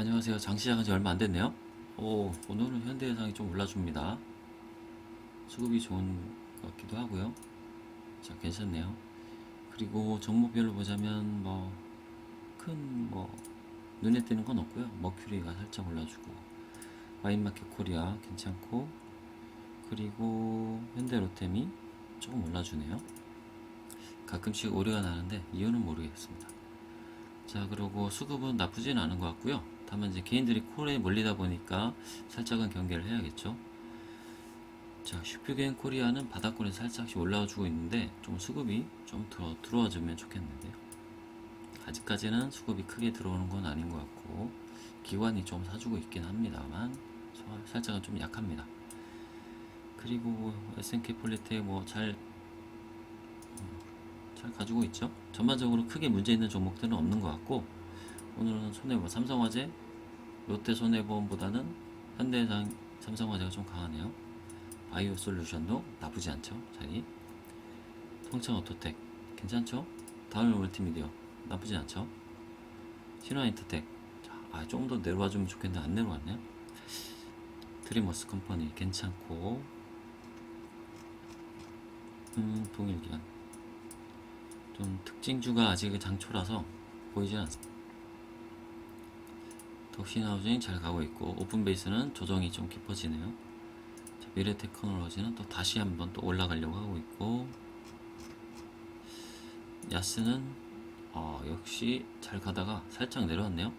안녕하세요. 장 시작한 지 얼마 안 됐네요. 오, 오늘은 현대해상이 좀 올라줍니다. 수급이 좋은 것 같기도 하고요. 자, 괜찮네요. 그리고 종목별로 보자면 뭐큰뭐 눈에 띄는 건 없고요. 머큐리가 살짝 올라주고 와인마켓 코리아 괜찮고 그리고 현대 로템이 조금 올라주네요. 가끔씩 오류가 나는데 이유는 모르겠습니다. 자, 그리고 수급은 나쁘진 않은 것 같고요. 다만 이제 개인들이 콜에 몰리다 보니까 살짝은 경계를 해야겠죠. 자, 슈퍼게인 코리아는 바닥권에 살짝씩 올라와 주고 있는데 좀 수급이 좀 들어, 들어와 주면 좋겠는데요. 아직까지는 수급이 크게 들어오는 건 아닌 것 같고 기관이 좀 사주고 있긴 합니다만 서- 살짝은 좀 약합니다. 그리고 S&K 폴리텍 뭐잘 잘 가지고 있죠. 전반적으로 크게 문제 있는 종목들은 없는 것 같고 오늘은 손해보험, 삼성화재, 롯데 손해보험보다는 현대해상, 삼성화재가 좀 강하네요. 바이오 솔루션도 나쁘지 않죠. 자리. 통창오토텍 괜찮죠? 다음에 멀티미디어 나쁘지 않죠? 신화 인터텍 자, 아, 조금 더 내려와 주면 좋겠는데 안 내려왔네요. 드리머스 컴퍼니 괜찮고 음, 동일기한 좀 특징주가 아직 장초라서 보이지 않습니다. 덕신하우징 잘 가고 있고 오픈베이스는 조정이 좀 깊어지네요. 자, 미래 테크놀로지는 또 다시 한번 또 올라가려고 하고 있고 야스는 어, 역시 잘 가다가 살짝 내려왔네요.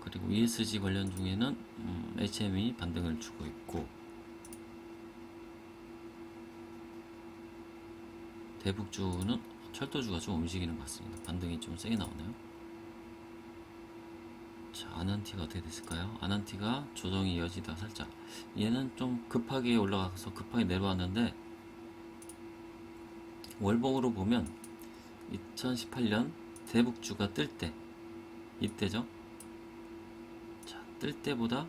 그리고 ESG 관련 중에는 음, HM이 반등을 주고 있고 대북주는 철도주가 좀 움직이는 것 같습니다. 반등이 좀 세게 나오네요. 자, 아난티가 어떻게 됐을까요? 아난티가 조정이 이어지다가 살짝 얘는 좀 급하게 올라가서 급하게 내려왔는데 월봉으로 보면 2018년 대북주가 뜰 때 이때죠. 자, 뜰 때보다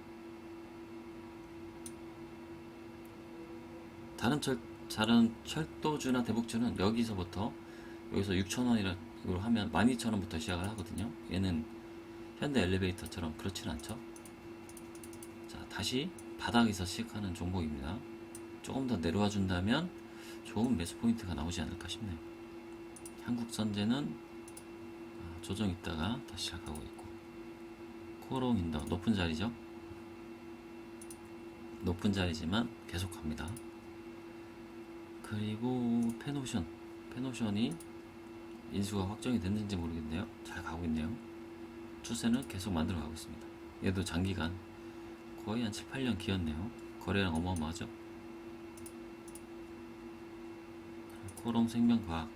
다른 철 다른 철도주나 대북주는 여기서부터 여기서 6,000원이라고 하면 12,000원부터 시작을 하거든요. 얘는 현대 엘리베이터처럼 그렇진 않죠. 자, 다시 바닥에서 시작하는 종목입니다. 조금 더 내려와 준다면 좋은 매수 포인트가 나오지 않을까 싶네요. 한국선제는 아, 조정 있다가 다시 시작하고 있고 코롱 인더 높은 자리죠. 높은 자리지만 계속 갑니다. 그리고 페노션 페노션이 인수가 확정이 됐는지 모르겠네요. 잘 가고 있네요. 추세는 계속 만들어 가고 있습니다. 얘도 장기간 거의 한 7, 8년 기었네요. 거래량 어마어마하죠. 코롱 생명과학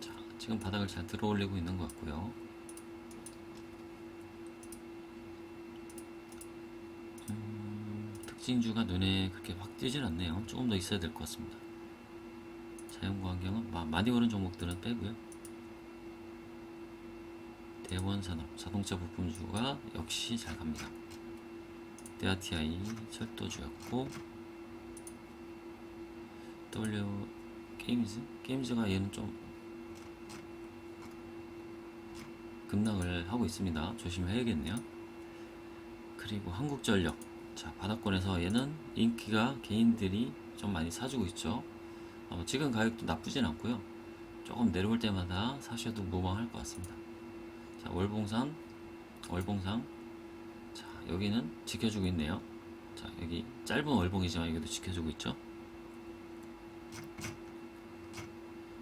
자, 지금 바닥을 잘 들어올리고 있는 것 같고요. 음, 특징주가 눈에 그렇게 확 띄진 않네요. 조금 더 있어야 될 것 같습니다. 환경은 마- 많이 오른 종목들은 빼고요. 대원산업 자동차 부품주가 역시 잘 갑니다. 데아티아이 철도주였고 W 게임즈 게임즈가 얘는 좀 급락을 하고 있습니다. 조심해야겠네요. 그리고 한국전력 자 바닥권에서 얘는 인기가 개인들이 좀 많이 사주고 있죠. 어, 지금 가격도 나쁘진 않고요. 조금 내려올 때마다 사셔도 무방할 것 같습니다. 자 월봉산 월봉상 자 여기는 지켜주고 있네요. 자 여기 짧은 월봉이지만 여기도 지켜주고 있죠.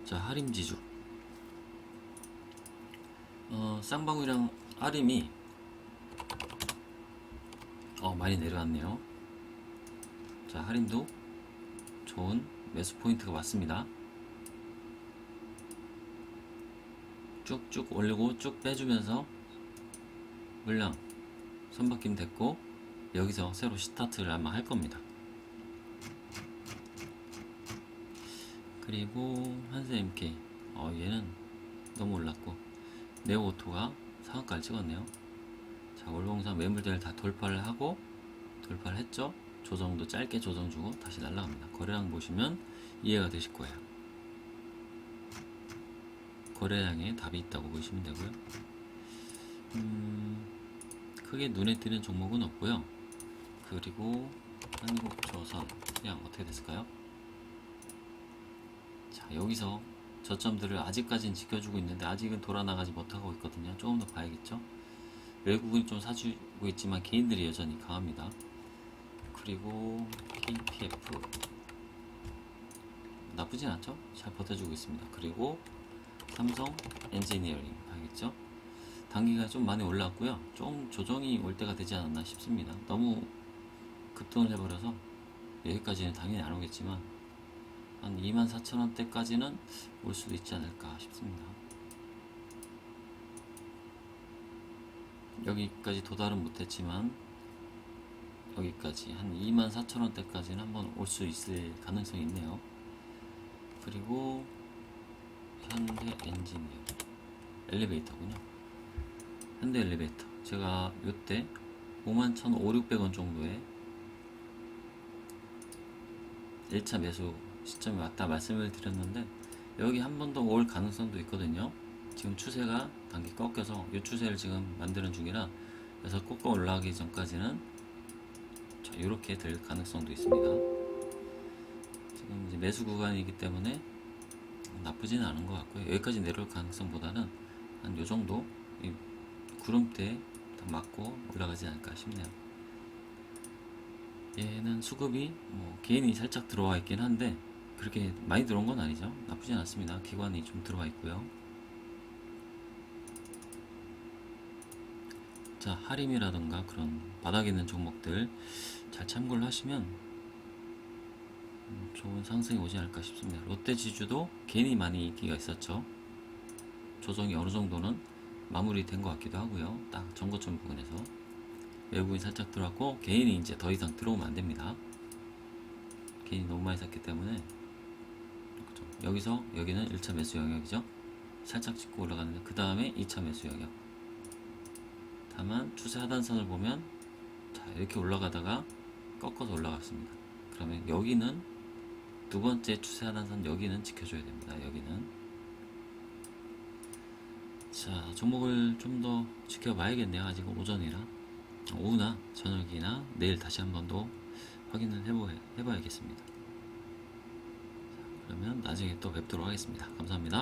자 하림지주 어 쌍방울이랑 아림이 어 많이 내려왔네요. 자 할인도 좋은 매수 포인트가 왔습니다. 쭉쭉 올리고 쭉 빼주면서 물량 선박김 됐고 여기서 새로 스타트를 아마 할 겁니다. 그리고 한세 MK 어 얘는 너무 올랐고 네오오토가 상한가를 찍었네요. 자 월봉상 매물대를 다 돌파를 하고 돌파를 했죠. 조정도 짧게 조정 주고 다시 날라갑니다. 거래량 보시면 이해가 되실 거예요. 거래량에 답이 있다고 보시면 되고요. 음, 크게 눈에 띄는 종목은 없고요. 그리고 한국조선 그냥 어떻게 됐을까요? 자 여기서 저점들을 아직까지는 지켜주고 있는데 아직은 돌아 나가지 못하고 있거든요. 조금 더 봐야겠죠. 외국은 좀 사주고 있지만 개인들이 여전히 강합니다. 그리고 KPF 나쁘진 않죠? 잘 버텨주고 있습니다. 그리고 삼성 엔지니어링 봐야겠죠? 단기가 좀 많이 올랐고요. 좀 조정이 올 때가 되지 않았나 싶습니다. 너무 급등을 해버려서 여기까지는 당연히 안 오겠지만 한 24,000원대까지는 올 수도 있지 않을까 싶습니다. 여기까지 도달은 못했지만 여기까지 한 24,000원대까지는 한번 올 수 있을 가능성이 있네요. 그리고 현대 엔지니어 엘리베이터군요. 현대 엘리베이터 제가 요때 51,500원 정도에 1차 매수 시점이 왔다 말씀을 드렸는데 여기 한 번 더 올 가능성도 있거든요. 지금 추세가 단기 꺾여서 이 추세를 지금 만드는 중이라 그래서 꺾어 올라가기 전까지는 자, 이렇게 될 가능성도 있습니다. 지금 이제 매수 구간이기 때문에 나쁘지는 않은 것 같고요. 여기까지 내려올 가능성보다는 한 요 정도 이 구름대 딱 맞고 올라가지 않을까 싶네요. 얘는 수급이 뭐 개인이 살짝 들어와 있긴 한데 그렇게 많이 들어온 건 아니죠. 나쁘진 않습니다. 기관이 좀 들어와 있고요. 자, 하림이라던가 그런 바닥에 있는 종목들 잘 참고를 하시면 음, 좋은 상승이 오지 않을까 싶습니다. 롯데 지주도 개인이 많이 인기가 있었죠. 조정이 어느 정도는 마무리된 것 같기도 하고요. 딱 전고점 부분에서 외국인 살짝 들어왔고 개인이 이제 더 이상 들어오면 안 됩니다. 개인이 너무 많이 샀기 때문에 그렇죠. 여기서 여기는 1차 매수 영역이죠. 살짝 찍고 올라가는데 그 다음에 2차 매수 영역. 다만 추세 하단선을 보면 자 이렇게 올라가다가 꺾어서 올라갔습니다. 그러면 여기는 두 번째 추세 하단선 여기는 지켜줘야 됩니다. 여기는 자 종목을 좀 더 지켜봐야겠네요. 아직 오전이라 오후나 저녁이나 내일 다시 한 번 더 확인을 해보, 해봐야겠습니다. 자, 그러면 나중에 또 뵙도록 하겠습니다. 감사합니다.